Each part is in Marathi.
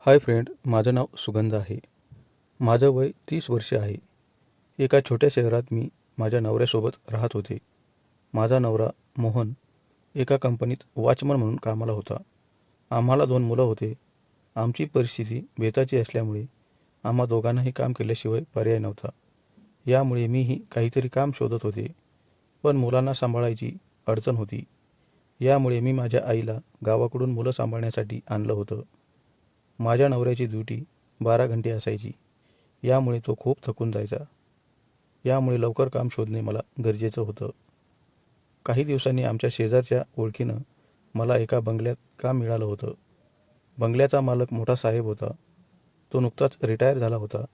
हाय फ्रेंड माझं नाव सुगंध आहे. माझं वय तीस वर्षे आहे. एका छोट्या शहरात मी माझ्या नवऱ्यासोबत राहत होते. माझा नवरा मोहन एका कंपनीत वॉचमन म्हणून कामाला होता. आम्हाला दोन मुलं होते. आमची परिस्थिती बेताची असल्यामुळे आम्हा दोघांनाही काम केल्याशिवाय पर्याय नव्हता. यामुळे मीही काहीतरी काम शोधत होते. पण मुलांना सांभाळायची अडचण होती. यामुळे मी माझ्या आईला गावाकडून मुलं सांभाळण्यासाठी आणलं होतं. माझ्या नवऱ्याची ड्युटी बारा घंटे असायची. यामुळे तो खूप थकून जायचा. यामुळे लवकर काम शोधणे मला गरजेचं होतं. काही दिवसांनी आमच्या शेजारच्या ओळखीनं मला एका बंगल्यात काम मिळालं होतं. बंगल्याचा मालक मोठा साहेब होता. तो नुकताच रिटायर झाला होता.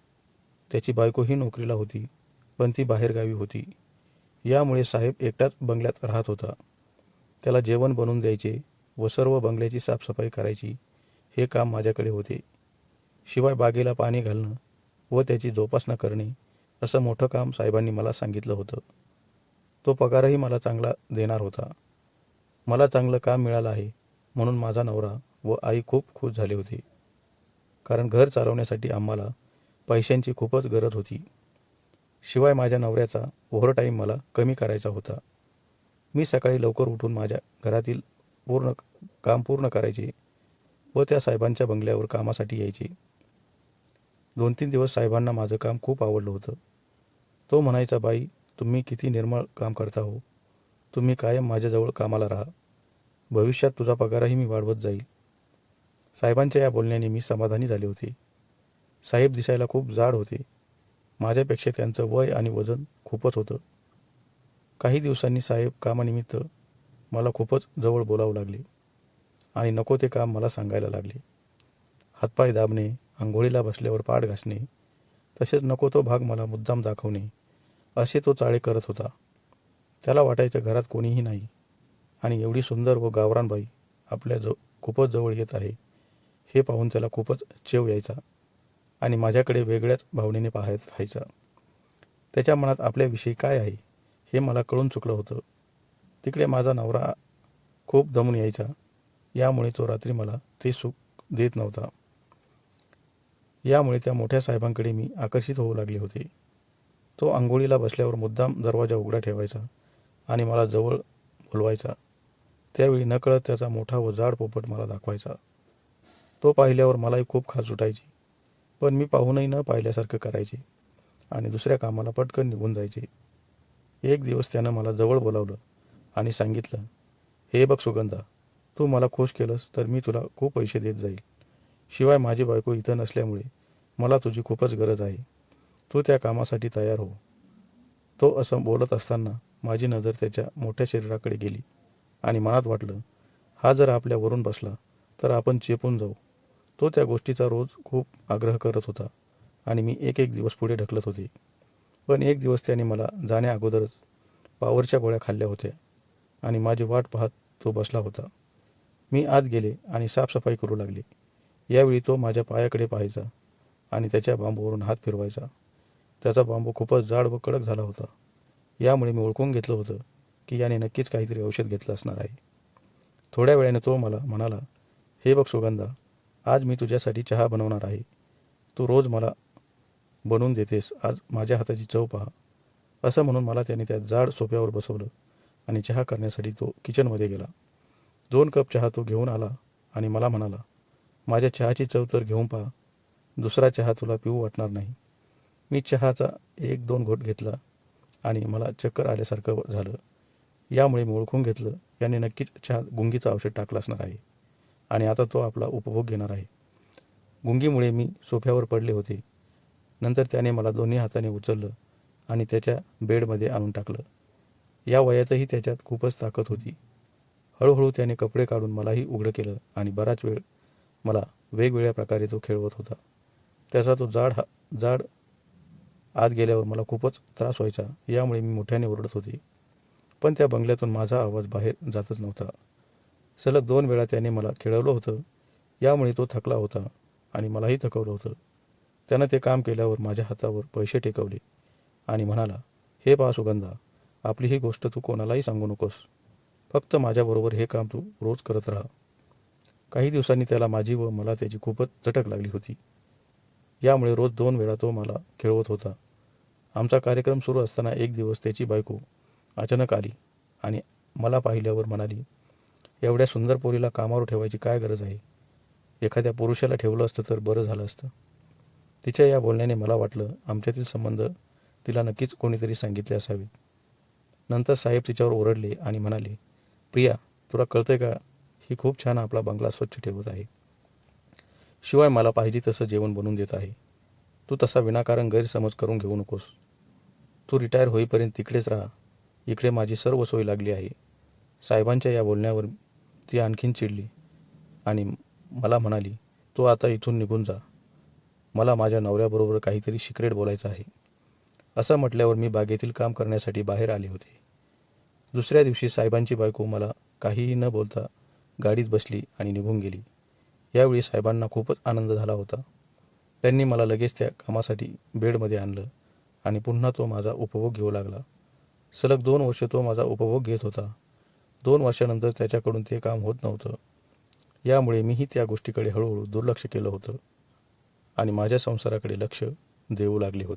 त्याची बायकोही नोकरीला होती पण ती बाहेरगावी होती. यामुळे साहेब एकटाच बंगल्यात राहत होता. त्याला जेवण बनवून द्यायचे व सर्व बंगल्याची साफसफाई करायची हे काम माझ्याकडे होते. शिवाय बागेला पाणी घालणं व त्याची जोपासना करणे असं मोठं काम साहेबांनी मला सांगितलं होतं. तो पगारही मला चांगला देणार होता. मला चांगलं काम मिळालं आहे म्हणून माझा नवरा व आई खूप खुश झाले होते. कारण घर चालवण्यासाठी आम्हाला पैशांची खूपच गरज होती. शिवाय माझ्या नवऱ्याचा ओव्हरटाईम मला कमी करायचा होता. मी सकाळी लवकर उठून माझ्या घरातील पूर्ण काम पूर्ण करायचे व त्या साहेबांच्या बंगल्यावर कामासाठी यायची. दोन तीन दिवस साहेबांना माझं काम खूप आवडलं होतं. तो म्हणायचा बाई तुम्ही किती निर्मळ काम करता हो. तुम्ही कायम माझ्याजवळ कामाला राहा. भविष्यात तुझा पगारही मी वाढवत जाईल. साहेबांच्या या बोलण्याने मी समाधानी झाले होते. साहेब दिसायला खूप जाड होते. माझ्यापेक्षा त्यांचं वय आणि वजन खूपच होतं. काही दिवसांनी साहेब कामानिमित्त मला खूपच जवळ बोलावं लागले. आणि नको ते काम मला सांगायला लागले. हातपाय दाबणे आंघोळीला बसल्यावर पाठ घासणे तसेच नको तो भाग मला मुद्दाम दाखवणे असे तो चाळे करत होता. त्याला वाटायचं घरात कोणीही नाही. आणि एवढी सुंदर व गावरानबाई आपल्या जव खूपच जवळ येत आहे हे पाहून त्याला खूपच चेव यायचा आणि माझ्याकडे वेगळ्याच भावनेने पाहत राहायचा. त्याच्या मनात आपल्याविषयी काय आहे हे मला कळून चुकलं होतं. तिकडे माझा नवरा खूप दमून यायचा. यामुळे तो रात्री मला ते सुख देत नव्हता. यामुळे त्या मोठ्या साहेबांकडे मी आकर्षित होऊ लागले होते. तो आंघोळीला बसल्यावर मुद्दाम दरवाजा उघडा ठेवायचा आणि मला जवळ बोलवायचा. त्यावेळी नकळत त्याचा मोठा व जाड पोपट मला दाखवायचा. तो पाहिल्यावर मलाही खूप खास सुटायची पण मी पाहूनही न पाहिल्यासारखं करायचे आणि दुसऱ्या कामाला पटकन निघून जायचे. एक दिवस त्यानं मला जवळ बोलावलं आणि सांगितलं हे बघ सुगंधा तू मला खुश केलंस तर मी तुला खूप पैसे देत जाईल. शिवाय माझी बायको इथं नसल्यामुळे मला तुझी खूपच गरज आहे. तू त्या कामासाठी तयार हो. तो असं बोलत असताना माझी नजर त्याच्या मोठ्या शरीराकडे गेली आणि मनात वाटलं हा जर आपल्यावरून बसला तर आपण चेपून जाऊ. तो त्या गोष्टीचा रोज खूप आग्रह करत होता आणि मी एक एक दिवस पुढे ढकलत होते. पण एक दिवस त्याने मला जाण्या अगोदरच पावरच्या गोळ्या खाल्ल्या होत्या आणि माझी वाट पाहत तो बसला होता. मी आत गेले आणि साफसफाई करू लागले. यावेळी तो माझ्या पायाकडे पाहायचा आणि त्याच्या बांबूवरून हात फिरवायचा. त्याचा बांबू खूपच जाड व कडक झाला होता. यामुळे मी ओळखून घेतलं होतं की याने नक्कीच काहीतरी औषध घेतलं असणार आहे. थोड्या वेळाने तो मला म्हणाला हे बघ सुगंधा आज मी तुझ्यासाठी चहा बनवणार आहे. तू रोज मला बनवून देतेस. आज माझ्या हाताची चव पहा. असं म्हणून मला त्याने त्या जाड सोप्यावर बसवलं आणि चहा करण्यासाठी तो किचनमध्ये गेला. दोन कप चहा तो घेऊन आला आणि मला म्हणाला माझ्या चहाची चव तर घेऊन पहा. दुसरा चहा तुला पिऊ वाटणार नाही. मी चहाचा एक दोन घोट घेतला आणि मला चक्कर आल्यासारखं झालं. यामुळे मी ओळखून घेतलं याने नक्कीच चहा गुंगीचं औषध टाकलं असणार आहे आणि आता तो आपला उपभोग घेणार आहे. गुंगीमुळे मी सोफ्यावर पडले होते. नंतर त्याने मला दोन्ही हाताने उचललं आणि त्याच्या बेडमध्ये आणून टाकलं. या वयातही त्याच्यात खूपच ताकद होती. हळूहळू त्याने कपडे काढून मलाही उघडं केलं आणि बराच वेळ मला वेगवेगळ्या प्रकारे तो खेळवत होता. त्याचा तो जाड हा जाड आत गेल्यावर मला खूपच त्रास व्हायचा यामुळे मी मोठ्याने ओरडत होती. पण त्या बंगल्यातून माझा आवाज बाहेर जातच नव्हता. सलग दोन वेळा त्याने मला खेळवलं होतं यामुळे तो थकला होता आणि मलाही थकवलं होतं. त्यानं ते काम केल्यावर माझ्या हातावर पैसे टेकवले आणि म्हणाला हे पहा सुगंधा आपली ही गोष्ट तू कोणालाही सांगू नकोस. फक्त माझ्याबरोबर हे काम तू रोज करत राहा. काही दिवसांनी त्याला माझी व मला त्याची खूपच चटक लागली होती. यामुळे रोज दोन वेळा तो मला खेळवत होता. आमचा कार्यक्रम सुरू असताना एक दिवस त्याची बायको अचानक आली आणि मला पाहिल्यावर म्हणाली एवढ्या सुंदर पोरीला कामावर ठेवायची काय गरज आहे? एखाद्या पुरुषाला ठेवलं असतं तर बरं झालं असतं. तिच्या या बोलण्याने मला वाटलं आमच्यातील संबंध तिला नक्कीच कोणीतरी सांगितले असावे नंतर साहेब तिच्यावर ओरडले आणि म्हणाले प्रिया तुला कळतंय का? ही खूप छान आपला बंगला स्वच्छ ठेवत आहे. शिवाय मला पाहिजे तसं जेवण बनवून देत आहे. तू तसा विनाकारण गैरसमज करून घेऊ नकोस. तू रिटायर होईपर्यंत तिकडेच राहा. इकडे माझी सर्व सोय लागली आहे. साहेबांच्या या बोलण्यावर ती आणखीन चिडली आणि मला म्हणाली तू आता इथून निघून जा. मला माझ्या नवऱ्याबरोबर काहीतरी सिक्रेट बोलायचं आहे. असं म्हटल्यावर मी बागेतील काम करण्यासाठी बाहेर आले होते. दुसऱ्या दिवशी साहेबांची बायको मला काहीही न बोलता गाडीत बसली आणि निघून गेली. यावेळी साहेबांना खूपच आनंद झाला होता. त्यांनी मला लगेच त्या कामासाठी बेडमध्ये आणलं आणि पुन्हा तो माझा उपभोग घेऊ लागला. सलग दोन वर्ष तो माझा उपभोग घेत होता. दोन वर्षानंतर त्याच्याकडून ते काम होत नव्हतं. यामुळे मीही त्या गोष्टीकडे हळूहळू दुर्लक्ष केलं होतं आणि माझ्या संसाराकडे लक्ष देऊ लागले होते.